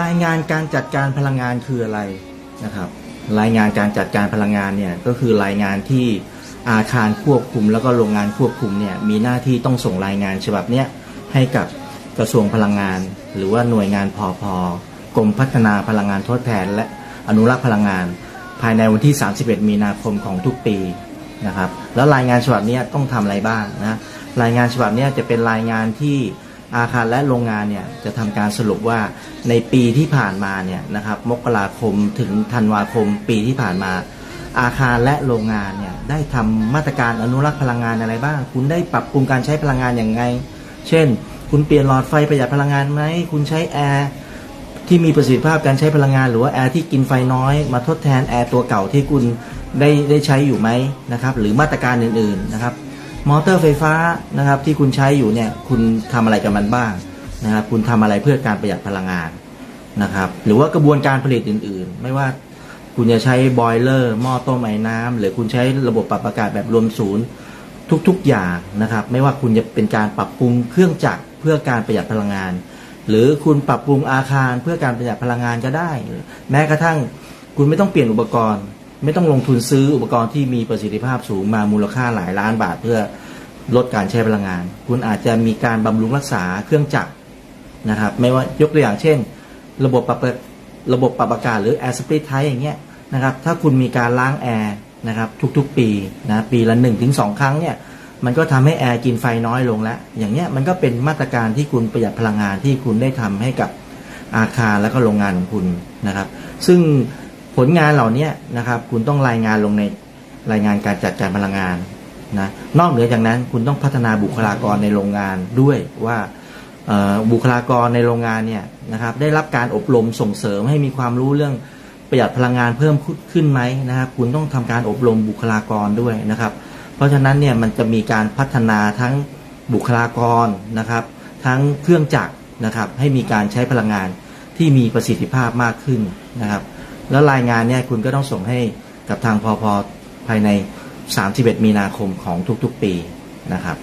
รายงานการจัดการพลังงานคืออะไรนะครับ รายงานการจัดการพลังงานเนี่ยก็คือรายงานที่อาคารควบคุม แล้วก็โรงงานควบคุมเนี่ยมีหน้าที่ต้องส่งรายงานฉบับเนี้ยให้กับกระทรวงพลังงาน หรือว่าหน่วยงานพอพกรมพัฒนาพลังงานทดแทน และอนุรักษ์พลังงาน ภายในวันที่ 31 มีนาคมของทุกปีนะครับ แล้วรายงานฉบับนี้ต้องทำอะไรบ้างนะรายงานฉบับนี้จะเป็นรายงานที่ อาคารและโรงงานเนี่ยจะทำการสรุปว่าในปีที่ผ่านมาเนี่ยนะครับมกราคมถึงธันวาคมปีที่ผ่านมา อาคารและโรงงานเนี่ยได้ทำมาตรการอนุรักษ์พลังงานอะไรบ้าง คุณได้ปรับปรุงการใช้พลังงานอย่างไง เช่น คุณเปลี่ยนหลอดไฟประหยัดพลังงานไหมคุณใช้แอร์ที่มีประสิทธิภาพการใช้พลังงานหรือว่าแอร์ที่กินไฟน้อยมาทดแทนแอร์ตัวเก่าที่คุณได้ได้ใช้อยู่ไหมนะครับหรือมาตรการอื่นๆนะครับ มอเตอร์ไฟฟ้านะครับที่คุณใช้อยู่เนี่ยคุณทำอะไรกับมันบ้างนะครับคุณทำอะไรเพื่อการประหยัดพลังงานนะครับหรือว่ากระบวนการผลิตอื่น ๆ ไม่ว่าคุณจะใช้บอยเลอร์หม้อต้มไอ้น้ำหรือคุณใช้ระบบปรับอากาศแบบรวมศูนย์ทุกๆอย่างนะครับ ไม่ว่าคุณจะเป็นการปรับปรุงเครื่องจักรเพื่อการประหยัดพลังงาน หรือคุณปรับปรุงอาคารเพื่อการประหยัดพลังงานก็ได้ แม้กระทั่งคุณไม่ต้องเปลี่ยนอุปกรณ์ ไม่ต้องลงทุนซื้ออุปกรณ์ที่มีประสิทธิภาพสูงมามูลค่าหลายล้านบาทเพื่อลดการใช้พลังงาน คุณอาจจะมีการบำรุงรักษาเครื่องจักรนะครับ ไม่ว่ายกตัวอย่างเช่น ระบบปรับระบบปรับอากาศหรือ air split type อย่างเงี้ยนะครับ ถ้าคุณมีการล้างแอร์นะครับทุกๆปีนะปีละ1นถึงสครั้งเนี่ยมันก็ทำให้แอร์กินไฟน้อยลงแล้ว อย่างเนี้ยมันก็เป็นมาตรการที่คุณประหยัดพลังงานที่คุณได้ทำให้กับอาคารและก็โรงงานของคุณนะครับ ซึ่ง ผลงานเหล่านี้นะครับ คุณต้องรายงานลงในรายงานการจัดการพลังงานนะนอกเหนือจากนั้นคุณต้องพัฒนาบุคลากรในโรงงานด้วยว่าบุคลากรในโรงงานเนี่ยนะครับ ได้รับการอบรมส่งเสริมให้มีความรู้เรื่องประหยัดพลังงานเพิ่มขึ้นไหมนะครับ คุณต้องทำการอบรมบุคลากรด้วยนะครับ เพราะฉะนั้นเนี่ยมันจะมีการพัฒนาทั้งบุคลากรนะครับ ทั้งเครื่องจักรนะครับ ให้มีการใช้พลังงานที่มีประสิทธิภาพมากขึ้นนะครับ แล้วรายงานเนี่ยคุณก็ต้องส่งให้กับทางพอพอภายใน 31 มีนาคมของทุกๆปีนะครับ